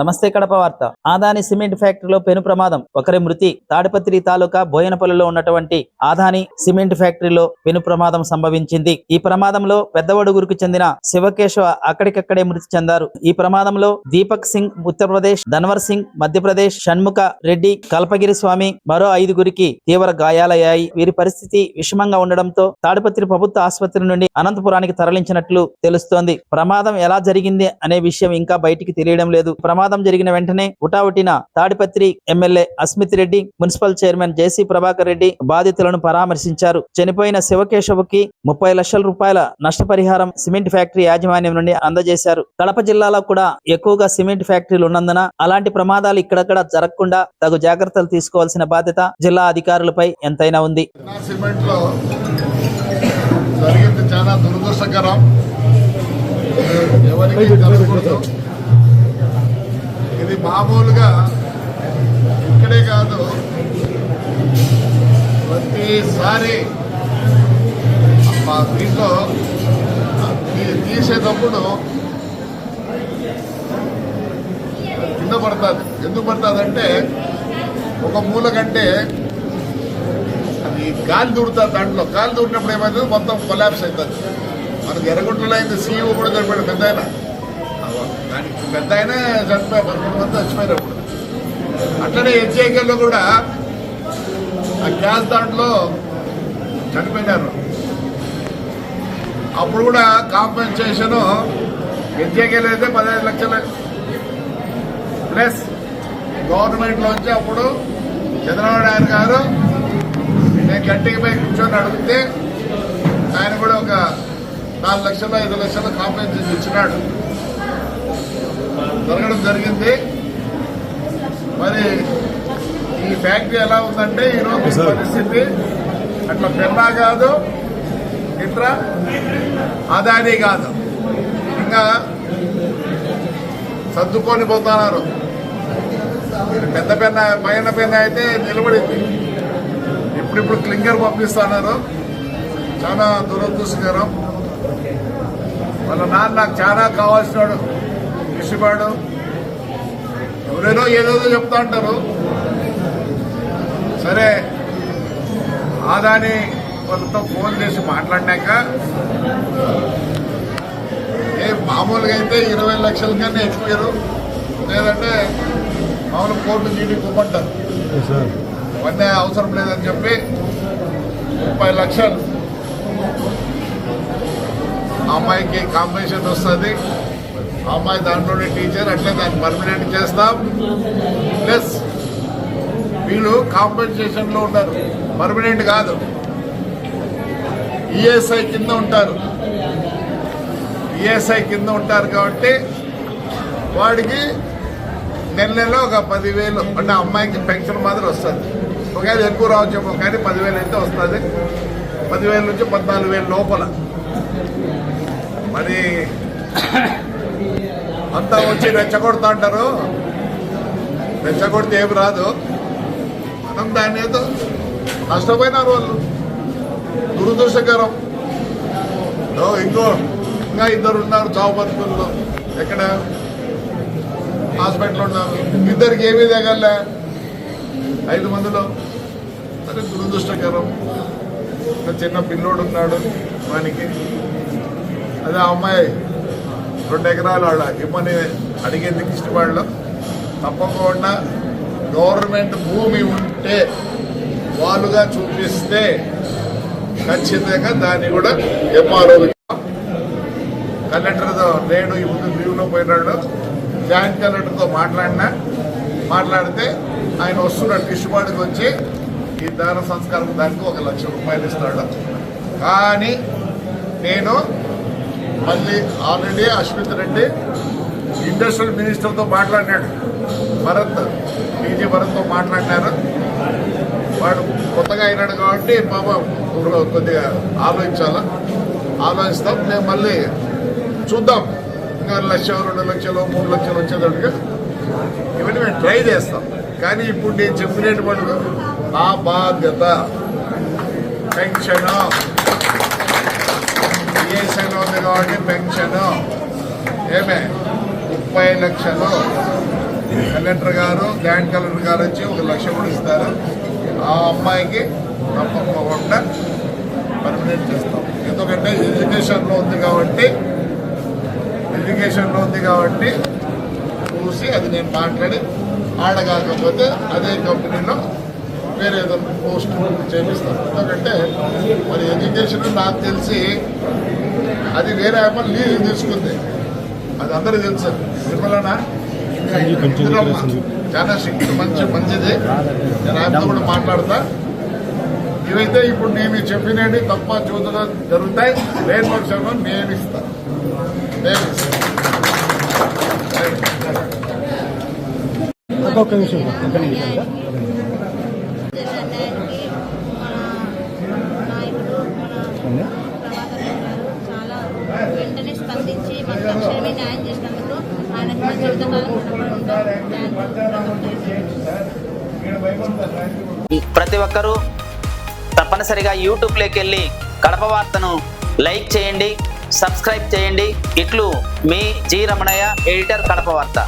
నమస్తే కడప వార్త. ఆదాని సిమెంట్ ఫ్యాక్టరీలో పెను ప్రమాదం. ఒకరి మృతి. తాడిపత్రి తాలూకా బోయనపల్లిలో ఉన్నటువంటి ఆదాని సిమెంట్ ఫ్యాక్టరీలో పెను ప్రమాదం సంభవించింది. ఈ ప్రమాదంలో పెద్దవడుగురికి చెందిన శివకేశవ అక్కడికక్కడే మృతి చెందారు. ఈ ప్రమాదంలో దీపక్ సింగ్ ఉత్తరప్రదేశ్ ధన్వర్ సింగ్ మధ్యప్రదేశ్ షణ్ముఖ రెడ్డి కల్పగిరి స్వామి మరో ఐదుగురికి తీవ్ర గాయాలయ్యాయి. వీరి పరిస్థితి విషమంగా ఉండడంతో తాడిపత్రి ప్రభుత్వ ఆసుపత్రి నుండి అనంతపురానికి తరలించినట్లు తెలుస్తోంది. ప్రమాదం ఎలా జరిగింది అనే విషయం ఇంకా బయటికి తెలియడం లేదు. ప్రమాదం జరిగిన వెంటనే ఉటావుటిన Tadipatri MLA Asmith Reddy municipal chairman JC Prabhakar Reddy బాధితులను పరామర్శించారు. చనిపోయిన శివకేశవుకి ముప్పై లక్షల రూపాయల నష్టపరిహారం సిమెంట్ ఫ్యాక్టరీ యాజమాన్యం నుండి అందజేశారు. కడప జిల్లాలో కూడా ఎక్కువగా సిమెంట్ ఫ్యాక్టరీలు ఉన్నందున అలాంటి ప్రమాదాలు ఇక్కడక్కడ జరగకుండా తగు జాగ్రత్తలు తీసుకోవాల్సిన బాధ్యత జిల్లా అధికారులపై ఎంతైనా ఉంది. జరిగింది చాలా దురదృష్టకరం. ఎవరికి ఇది మామూలుగా ఇక్కడే కాదు. ప్రతిసారి మా దీంట్లో తీసేటప్పుడు కింద పడుతుంది. ఎందుకు పడుతుంది అంటే ఒక మూల కంటే అది గాలి దూడుతుంది దాంట్లో. గాలి దూడినప్పుడు ఏమైంది మొత్తం కొలాబ్స్ అవుతుంది. మనకి ఎర్రగుంటలో అయింది సీఈఓ కూడా జరిపాడు పెద్ద ఆయన పెద్ద ఆయన చనిపోయారు పదకొండు మంది చచ్చిపోయారు అప్పుడు. అట్లనే హెచ్ఐకేలో కూడా ఆ గ్యాస్ దాంట్లో చనిపోయినారు. అప్పుడు కూడా కాంపెన్సేషన్ హెచ్ఐకేలు అయితే పదహైదు లక్షలు. ప్లస్ గవర్నమెంట్లోంచి అప్పుడు చంద్రబాబు నాయుడు గారు నేను గట్టిగా పోయి కూర్చొని అడిగితే ఆయన కూడా ఒక నాలుగు లక్షలు ఐదు లక్షలు కాంపెన్సేషన్ ఇచ్చినాడు. జరగడం జరిగింది. మరి ఈ ఫ్యాక్టరీ ఎలా ఉందంటే ఈరోజు పరిస్థితి అట్లా పెన్నా కాదు ఇట్లా అదాని కాదు. ఇంకా సర్దుకొని పోతున్నారు. పెద్ద పెన్న పైన పెన్న అయితే నిలబడింది. ఇప్పుడిప్పుడు క్లింగర్ పంపిస్తున్నారు. చాలా దురదృష్టకరం. వాళ్ళ నాన్న నాకు చాలా కావాల్సినాడు. కృషిపాడు ఎవరైనా ఏదేదో చెప్తా ఉంటారు సరే ఆదాని వాళ్ళతో ఫోన్ చేసి మాట్లాడినాక ఏ మామూలుగా అయితే ఇరవై లక్షల కన్నా ఎక్కువ లేదంటే మామూలు కోర్టు జీడీ ఇవ్వమంటారు ఇవన్నీ అవసరం లేదని చెప్పి ముప్పై లక్షలు. అమ్మాయికి కాంపిటీషన్ వస్తుంది. ఆ అమ్మాయి దాంట్లోనే టీచర్ అట్లే దాన్ని పర్మనెంట్ చేస్తాం. ప్లస్ వీళ్ళు కాంపెన్సేషన్లో ఉన్నారు పర్మనెంట్ కాదు. ఈఎస్ఐ కింద ఉంటారు. ఈఎస్ఐ కింద ఉంటారు కాబట్టి వాడికి నెల నెలలో ఒక పదివేలు అంటే అమ్మాయికి పెన్షన్ మాత్రం వస్తుంది. ఒకవేళ ఎక్కువ రావచ్చేమో కానీ పదివేలు అయితే వస్తుంది. పదివేల నుంచి పద్నాలుగు వేలు లోపల. మరి అంతా వచ్చి రెచ్చగొడతా అంటారు. రెచ్చగొడితే ఏమి రాదు. మనం దాన్ని ఏదో నష్టపోయినారు వాళ్ళు. దురదృష్టకరం. ఓ, ఇంకో ఇంకా ఇద్దరు ఉన్నారు చావు ఎక్కడ? హాస్పిటల్ ఉన్నారు. ఇద్దరికి ఏమీ తగలే. ఐదు మందిలో. అదే దురదృష్టకరం. ఒక చిన్న పిల్లోడు ఉన్నాడు వానికి. అదే అమ్మాయి రెండు ఎకరాలు ఆడ ఇమ్మని అడిగేందుకు ఇష్టపడలో. తప్పకుండా గవర్నమెంట్ భూమి ఉంటే వాళ్ళుగా చూపిస్తే ఖచ్చితంగా దాన్ని కూడా ఎంఆర్ఓ కలెక్టర్తో నేను ఈ ముందు లీవ్లో పోయినాడు. జాయింట్ కలెక్టర్తో మాట్లాడినా మాట్లాడితే ఆయన వస్తున్నాడు కిష్పాడికి వచ్చి ఈ దాన సంస్కారం దానికి ఒక లక్ష రూపాయలు ఇస్తాడు. కానీ నేను మళ్ళీ ఆల్రెడీ అశ్విత్ రెడ్డి ఇండస్ట్రియల్ మినిస్టర్తో మాట్లాడినాడు. భరత్ పీజీ భరత్తో మాట్లాడినారు. వాడు కొత్తగా అయినాడు కాబట్టి పాప కొద్దిగా ఆలోచించాలా? ఆలోచిస్తాం. మేము మళ్ళీ చూద్దాం. ఇంకా లక్ష రెండు లక్షలు మూడు లక్షలు వచ్చేటట్టుగా ఇవన్నీ మేము ట్రై చేస్తాం. కానీ ఇప్పుడు నేను చెప్పినట్టు మటుకు నా బాధ్యత. పెన్షన్. ఈఎస్ఐలో ఉంది కాబట్టి పెన్షన్. ఏమే? ముప్పై లక్షలు. కలెక్టర్ గారు జాయింట్ కలెక్టర్ గారు వచ్చి ఒక లక్ష కూడా ఇస్తారు. ఆ అమ్మాయికి తప్పకుండా పర్మనెంట్ చేస్తాం. ఎందుకంటే ఎడ్యుకేషన్లో ఉంది కాబట్టి ఎడ్యుకేషన్లో ఉంది కాబట్టి చూసి అది నేను మాట్లాడి ఆడగాకపోతే అదే కంపెనీలో వేరే ఏదైనా పోస్ట్ చేపిస్తాను ఎందుకంటే మరి ఎడ్యుకేషన్ నాకు తెలిసి అది వేరే యాప్ లీవ్ తీసుకుంది. అది అందరికీ తెలుసు. నిర్మలనా. చాలా శక్తి మంచి మంచిది. నేను ఆయనతో కూడా మాట్లాడతా. ఇవైతే ఇప్పుడు నేను చెప్పినవి తప్ప చూడడం జరుగుతాయి. లేని పక్షంలో నేను ఇస్తా నేను ఇస్తా ఒక్కొక్క విషయం ఒక్క నిమిషం సార్. అన్యాయానికి మన నాయకుడు వెంటనే స్పందించి తక్షణమే న్యాయం చేసినందుకు ఆయనకు మా జీవితకాలం యూ. ప్రతి ఒక్కరూ తప్పనిసరిగా యూట్యూబ్లోకి వెళ్ళి కడప వార్తను లైక్ చేయండి సబ్స్క్రైబ్ చేయండి. ఇట్లు మీ జి రమణయ్య ఎడిటర్ కడప వార్త.